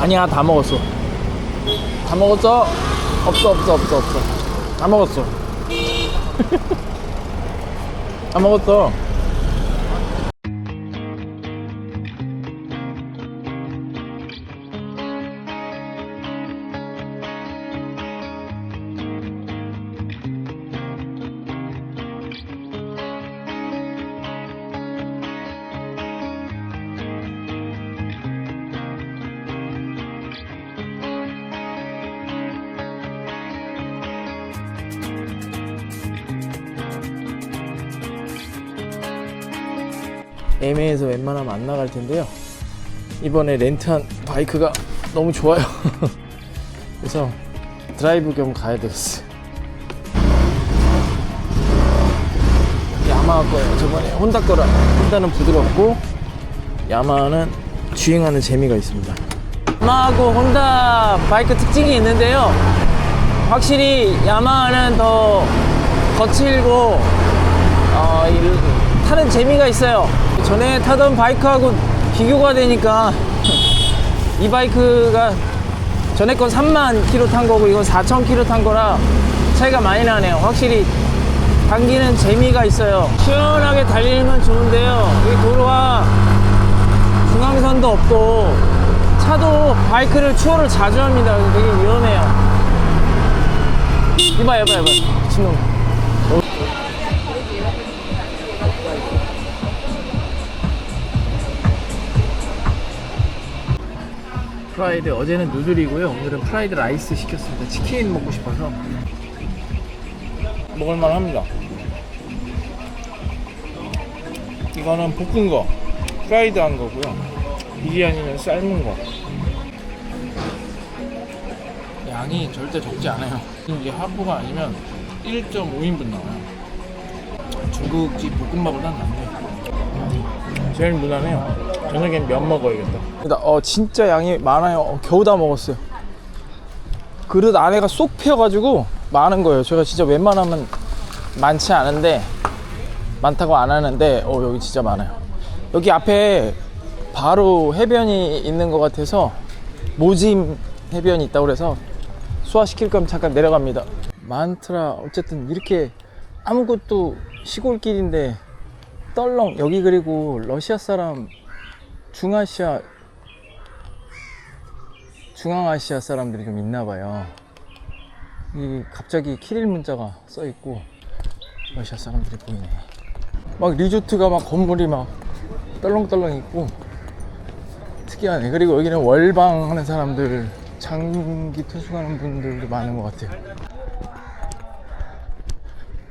아니야 다 먹었어. 다 먹었어? 없어 없어 없어 없어. 다 먹었어. 다 먹었어 웬만하면 안 나갈 텐데요. 이번에 렌트한 바이크가 너무 좋아요. 그래서 드라이브 겸 가야 되겠어요. 야마하 거예요. 저번에 혼다 거라. 혼다는 부드럽고 야마하는 주행하는 재미가 있습니다. 야마하고 혼다 바이크 특징이 있는데요. 확실히 야마하는 더 거칠고 어, 이- 타는 재미가 있어요. 전에 타던 바이크하고 비교가 되니까 이 바이크가 전에 건 3만 킬로 탄 거고 이건 4천 킬로 탄 거라 차이가 많이 나네요. 확실히 당기는 재미가 있어요. 시원하게 달리면 좋은데요. 이 도로와 중앙선도 없고 차도 바이크를 추월을 자주 합니다. 되게 위험해요. 이봐, 이봐, 이봐. 미친놈. 프라이드 어제는 누들이고요. 오늘은 프라이드 라이스 시켰습니다. 치킨 먹고 싶어서. 먹을만 합니다. 이거는 볶은 거 프라이드 한 거고요. 이게 아니면 삶은 거. 양이 절대 적지 않아요. 이게 하프가 아니면 1.5인분 나와요. 중국집 볶음밥보단 낫네. 제일 무난해요. 저녁엔 면 먹어야겠다. 어 진짜 양이 많아요. 어, 겨우 다 먹었어요. 그릇 안에가 쏙 패여가지고 많은 거예요. 제가 진짜 웬만하면 많지 않은데 많다고 안 하는데 어 여기 진짜 많아요. 여기 앞에 바로 해변이 있는 것 같아서 모짐 해변이 있다고 그래서 소화시킬 거면 잠깐 내려갑니다. 많더라. 어쨌든 이렇게 아무것도 시골길인데 떨렁 여기 그리고 러시아 사람 중아시아 중앙아시아 사람들이 좀 있나 봐요. 이 갑자기 키릴 문자가 써 있고 러시아 사람들이 보이네. 막 리조트가 막 건물이 막 떨렁떨렁 있고 특이하네. 그리고 여기는 월방 하는 사람들 장기 투숙하는 분들도 많은 것 같아요.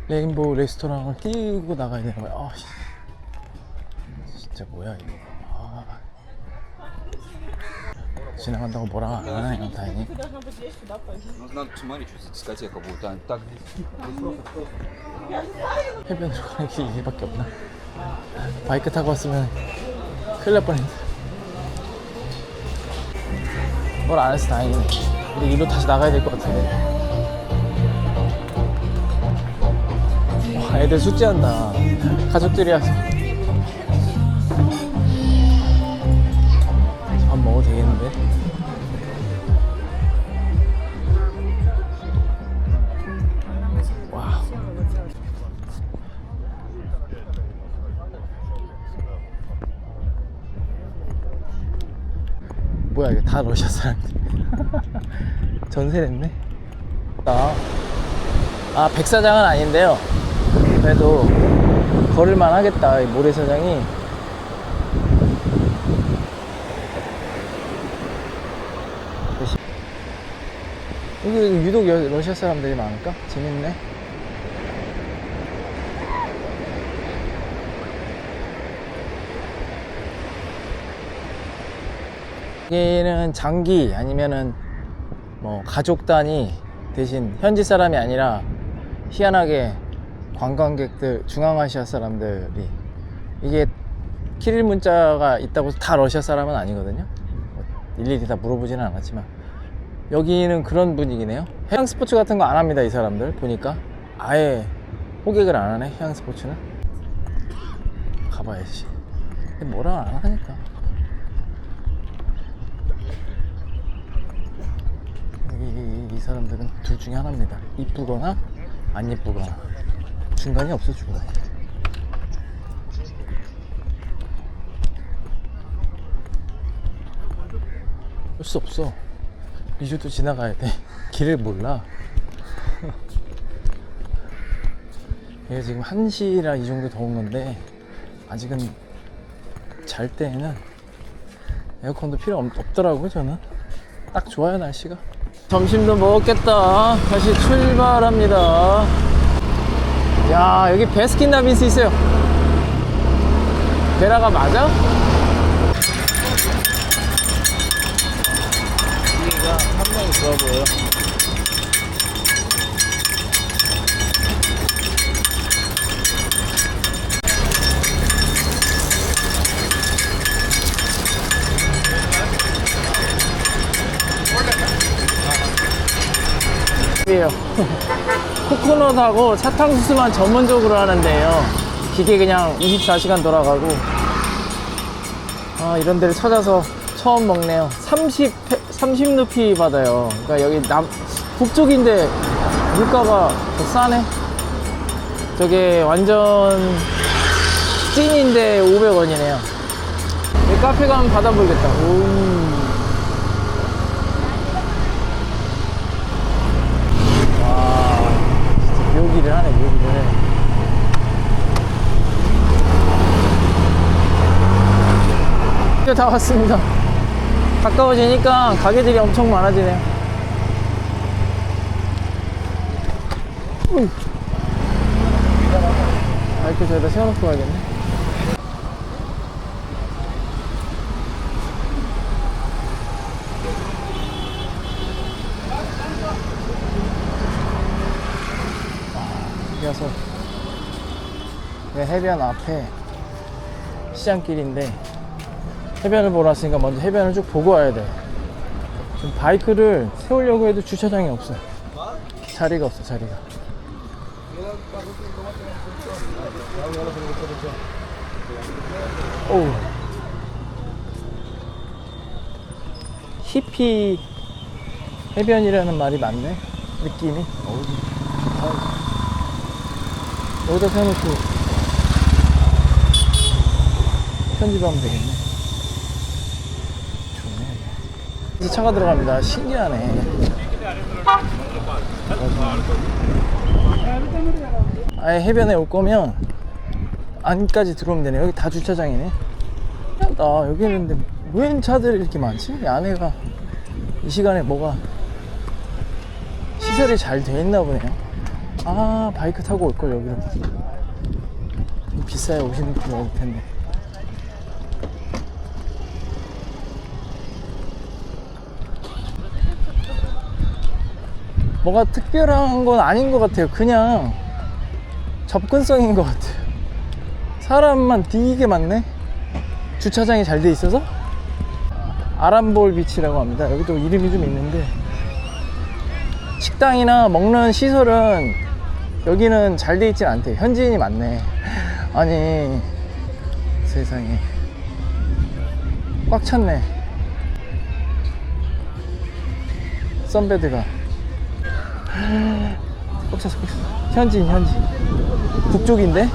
레인보우 레스토랑을 끼고 나가야 되는 거야. 아, 씨. 진짜 뭐야 이거. 아. 지나간다고 뭐라 안 하네요, 다행히. Ну, надо посмотреть, что за дискотека будет. А, так, 해변으로 가는 길이 이밖에 없나? 바이크 타고 왔으면 큰일 날 뻔했네. 뭘 안 해서 다행이네. 우리 일로 다시 나가야 될 것 같은데. 와, 애들 숙제한다. 가족들이 와 다 러시아 사람들 전세 냈네. 아, 아 백사장은 아닌데요. 그래도 걸을만 하겠다 이 모래사장이. 여기 유독 여- 러시아 사람들이 많을까? 재밌네 여기는 장기 아니면은 뭐 가족 단위 대신 현지 사람이 아니라 희한하게 관광객들 중앙아시아 사람들이 이게 키릴 문자가 있다고 다 러시아 사람은 아니거든요. 뭐 일일이 다 물어보지는 않았지만 여기는 그런 분위기네요. 해양 스포츠 같은 거 안 합니다 이 사람들 보니까. 아예 호객을 안 하네 해양 스포츠는. 가봐야지. 뭐라 안 하니까 사람들은 둘 중에 하나입니다. 이쁘거나 안 이쁘거나 중간이 없어 중간이. 할수 없어. 리조트 지나가야 돼. 길을 몰라. 얘가 지금 1시라 이 정도 더운 건데 아직은 잘 때에는 에어컨도 필요 없, 없더라고요 저는 딱 좋아요 날씨가 점심도 먹었겠다. 다시 출발합니다. 야 여기 베스킨라빈스 있어요. 베라가 맞아? 여기가 상당히 좋아 보여요 코코넛하고 사탕수수만 전문적으로 하는데요. 기계 그냥 24시간 돌아가고. 아 이런 데를 찾아서 처음 먹네요. 30, 30루피 받아요. 그러니까 여기 남 북쪽인데 물가가 더 싸네. 저게 완전 찐인데 500원이네요. 이 카페 가면 받아보겠다. 오. 와, 묘기를 하네, 묘기를. 이제 다 왔습니다. 가까워지니까 가게들이 엄청 많아지네요. 우. 바이크 저기다 세워놓고 가야겠네. 여기서 그 해변 앞에 시장길인데 해변을 보러 왔으니까 먼저 해변을 쭉 보고 와야 돼. 지금 바이크를 세우려고 해도 주차장이 없어. 자리가 없어, 자리가. 오. 히피 해변이라는 말이 맞네. 느낌이. 여기다 세워놓고 편집하면 되겠네. 좋네. 이제 차가 들어갑니다. 신기하네. 아예 해변에 올 거면 안까지 들어오면 되네. 여기 다 주차장이네. 나 여기 있는데 웬 차들이 이렇게 많지? 이 안에가 이 시간에 뭐가 시설이 잘 돼 있나 보네요. 아 바이크 타고 올 걸 여기로 좀 비싸야 50루피 나올 텐데 뭐가 특별한 건 아닌 것 같아요 그냥 접근성인 것 같아요 사람만 되게 많네 주차장이 잘 돼 있어서 아람볼 비치라고 합니다 여기도 이름이 좀 있는데 식당이나 먹는 시설은 여기는 잘 돼 있진 않대. 현지인이 많네. 아니, 세상에. 꽉 찼네. 썬베드가. 꽉 찼어, 꽉 찼어. 현지인, 현지인. 북쪽인데?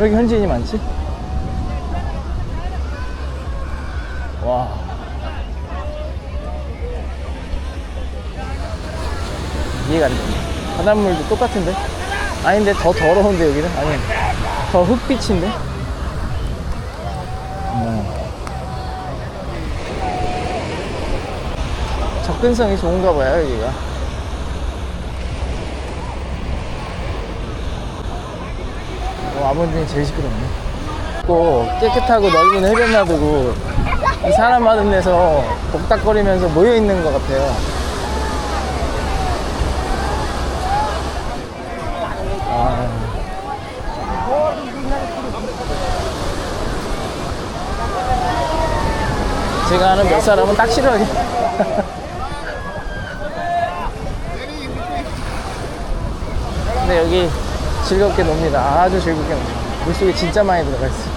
여기 현지인이 많지? 와. 이해가 안 돼. 바닷물도 똑같은데? 아닌데 더 더러운데 여기는? 아니 더 흙빛인데? 어. 접근성이 좋은가 봐요 여기가 어, 아몬 중에 제일 시끄럽네. 꼭 깨끗하고 넓은 해변 놔두고 이 사람 많은 데서 복닥거리면서 모여 있는 것 같아요. 제가 아는 몇 사람은 딱 싫어해. 근데 여기 즐겁게 놉니다. 아주 즐겁게 놉니다. 물속에 진짜 많이 들어가 있어.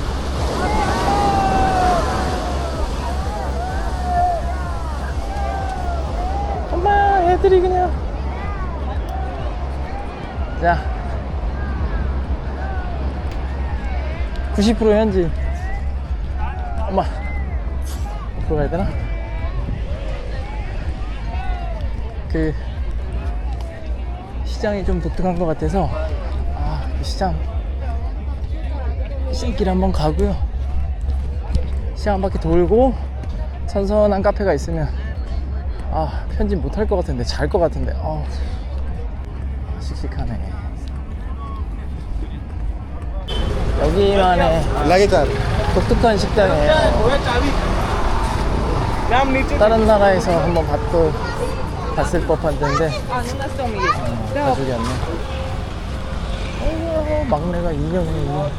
엄마, 애들이 그냥 자. 90% 현지. 엄마. 앞으로 가야 되나? 그 시장이 좀 독특한 것 같아서 시장 시길 한번 가고요. 시장 한 바퀴 돌고 선선한 카페가 있으면 아 편집 못할 것 같은데 잘 것 같은데 아 씩씩하네. 여기만의 독특한 식당이에요. 다른 나라에서 한번 봤고 봤을 법한 데인데 음, 가족이 없네. 어, 막내가 인형이네 인형.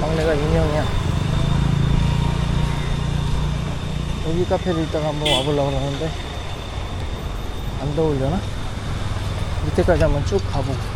막내가 인형이야. 여기 카페를 이따가 한번 와보려고 하는데 안 더울려나? 밑에까지 한번 쭉 가보고.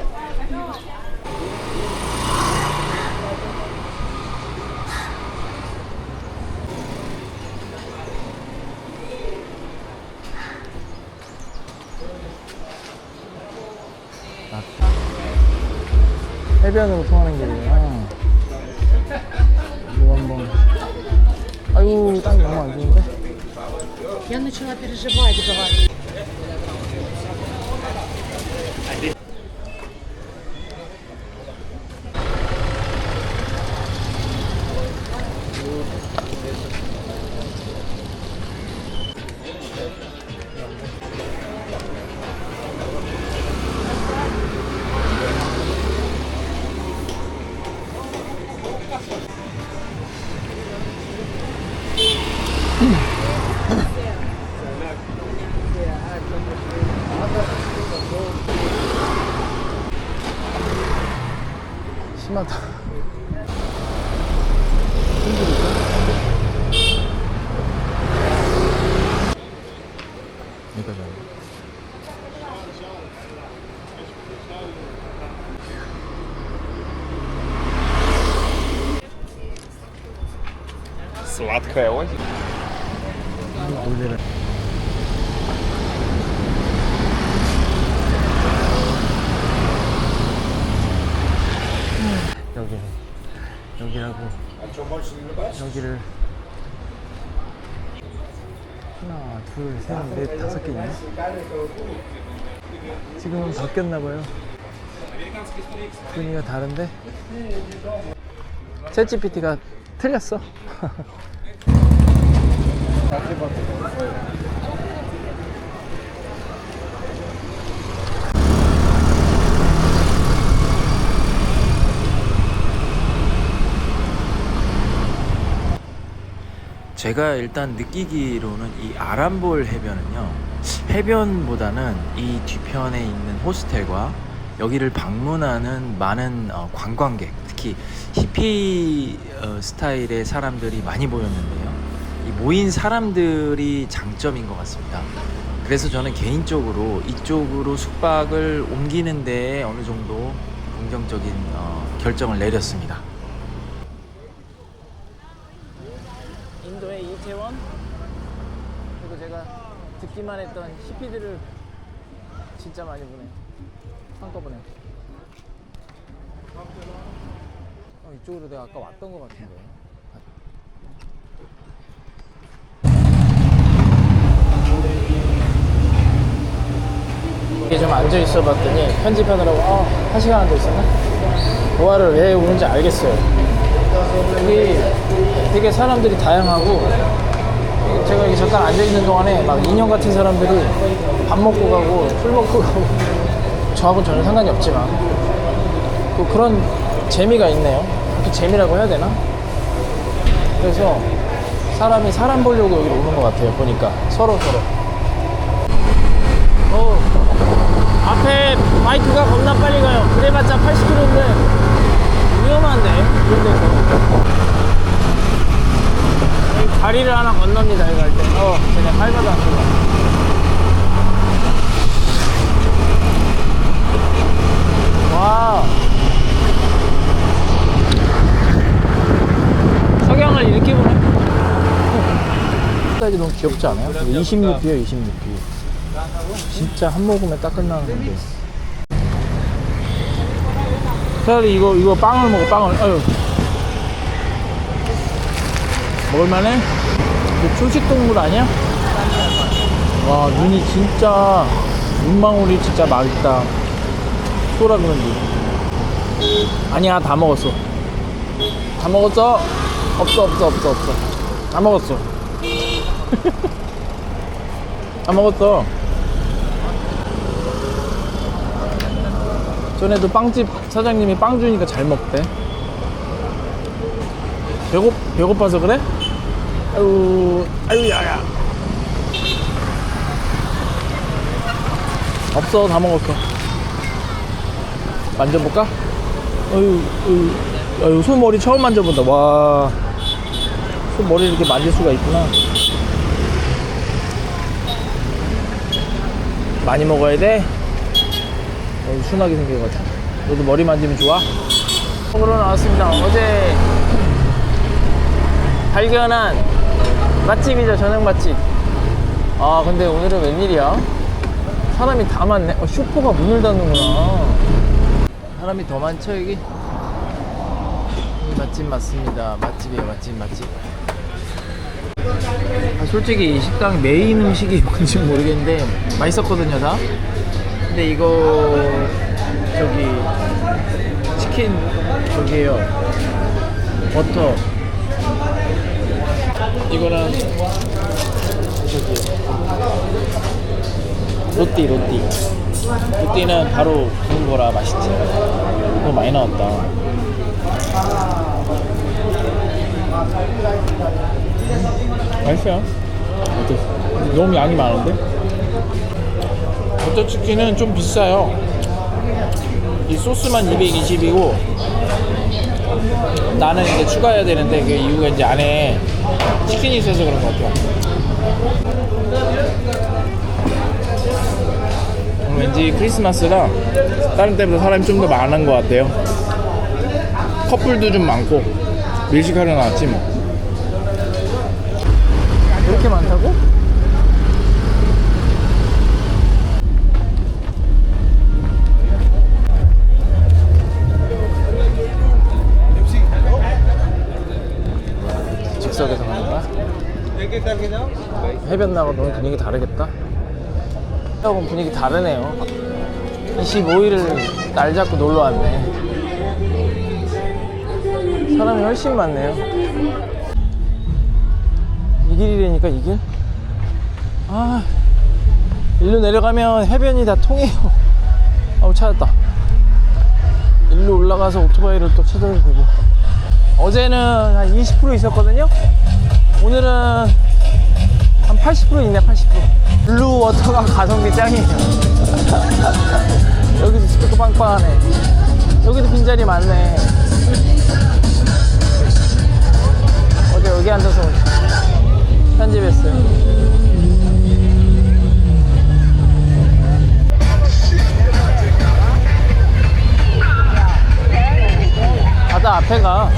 해변으로 통하는 길이에요. 이거 한번. 아유, 땅이 너무 안 좋은데? Я начала переживать, говорю. 可以，我。노래를. 여기 여기라고. 여기를. 하나 둘셋넷 다섯 개 있네 지금은 바뀌었나봐요. 분위기가 다른데? 챗지피티가 틀렸어. 제가 일단 느끼기로는 이 아람볼 해변은요 해변보다는 이 뒤편에 있는 호스텔과 여기를 방문하는 많은 어, 관광객 특히 히피 어, 스타일의 사람들이 많이 보였는데요 이 모인 사람들이 장점인 것 같습니다. 그래서 저는 개인적으로 이쪽으로 숙박을 옮기는 데에 어느 정도 긍정적인 어, 결정을 내렸습니다. 인도의 이태원? 그리고 제가 듣기만 했던 히피들을 진짜 많이 보네. 한꺼번에. 어, 이쪽으로 내가 아까 왔던 것 같은데 이게 좀 앉아 있어 봤더니 편집하느라고 어, 한 시간 앉아 있었나? 도화를 왜 오는지 알겠어요 여기 되게 사람들이 다양하고 제가 여기 잠깐 앉아 있는 동안에 막 인형 같은 사람들이 밥 먹고 가고 술 먹고 가고 저하고 전혀 상관이 없지만 또 그런 재미가 있네요. 그 재미라고 해야 되나? 그래서 사람이 사람 보려고 여기로 오는 것 같아요. 보니까 서로 서로. 어, 앞에 바이크가 겁나 빨리 가요. 그래봤자 80km인데 위험한데 이런 데서. 다리를 하나 건넙니다. 여기 갈 때. 어, 그냥 밟아도 안 들어. 와. 석양을 이렇게 보네. 까지 너무 귀엽지 않아요? 26비요, 26비. 진짜 한 모금에 딱 끝나는 건데. 차라리 이거, 이거 빵을 먹어, 빵을. 아유. 먹을만해? 이거 초식동물 아니야? 와, 눈이 진짜, 눈망울이 진짜 맑다. 소라 그런지. 아니야, 다 먹었어. 다 먹었어? 없어, 없어, 없어, 없어. 다 먹었어. 다 먹었어. 전에도 빵집 사장님이 빵 주니까 잘 먹대. 배고 배고파서 그래? 아유 아유 야야. 없어 다 먹었어. 만져볼까? 어유 어유 아유 손머리 처음 만져본다. 와. 손머리 이렇게 만질 수가 있구나. 많이 먹어야 돼. 어, 순하게 생겨가지고. 너도 머리 만지면 좋아? 먹으러 나왔습니다. 어제 발견한 맛집이죠. 저녁 맛집. 아, 근데 오늘은 웬일이야? 사람이 다 많네. 어, 슈퍼가 문을 닫는구나. 사람이 더 많죠? 여기 맛집 맞습니다. 맛집이에요, 맛집, 맛집. 아, 솔직히 이 식당 메인 음식이 뭔지 모르겠는데 맛있었거든요 다 근데 이거 저기 치킨 저기에요 버터 이거랑 저기 로띠 로띠 로띠는 바로 구운 거라 맛있지 너무 많이 나왔다 맛있어요. 어때? 너무 양이 많은데? 버터치킨은 좀 비싸요. 이 소스만 220이고 나는 이제 추가해야 되는데 그 이유가 이제 안에 치킨이 있어서 그런 것 같아요. 오늘 왠지 크리스마스라 다른 때보다 사람이 좀 더 많은 것 같아요. 커플도 좀 많고 밀식하러 나왔지 뭐. 이렇게 많다고? 해변 나가 너무 분위기 다르겠다. 하고 분위기 다르네요. 25일을 날 잡고 놀러 왔네. 사람이 훨씬 많네요. 이 길이라니까 이 길? 아 일로 내려가면 해변이 다 통해요 아우 찾았다 일로 올라가서 오토바이를 또 찾아도 되고 어제는 한 20% 있었거든요 오늘은 한 80% 있네 80% 블루 워터가 가성비 짱이에요. 여기도 스피커 빵빵하네. 여기도 빈자리 많네. 어제 여기 앉아서 편집했어요. 바다 앞에가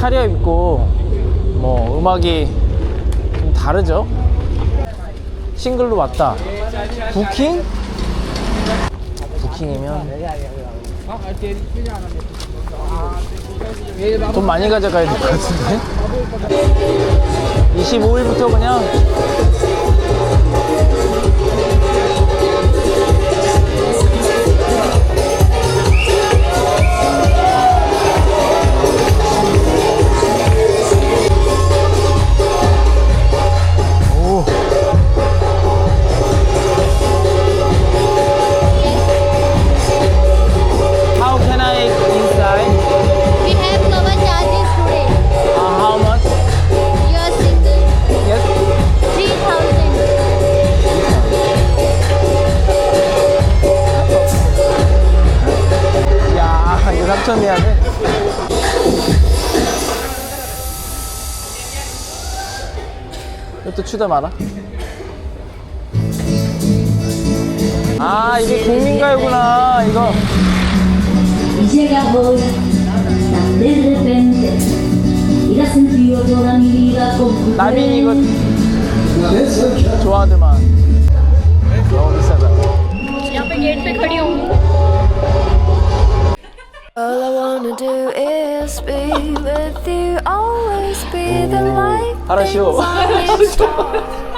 차려입고 뭐 음악이 좀 다르죠. 싱글로 왔다. 부킹? 부킹이면 돈 많이 가져가야 될 것 같은데? 25일부터 그냥 야, 이거 3천 내야 돼. 이것도 추다 마라. 아, 이게 국민가요구나. 이거. Y llega hoy, tan de repente, y la sentido toda mi vida con tu 나민 이거. 좋아하더만. wanna do is be with you, always be the light. 하라시오. things on your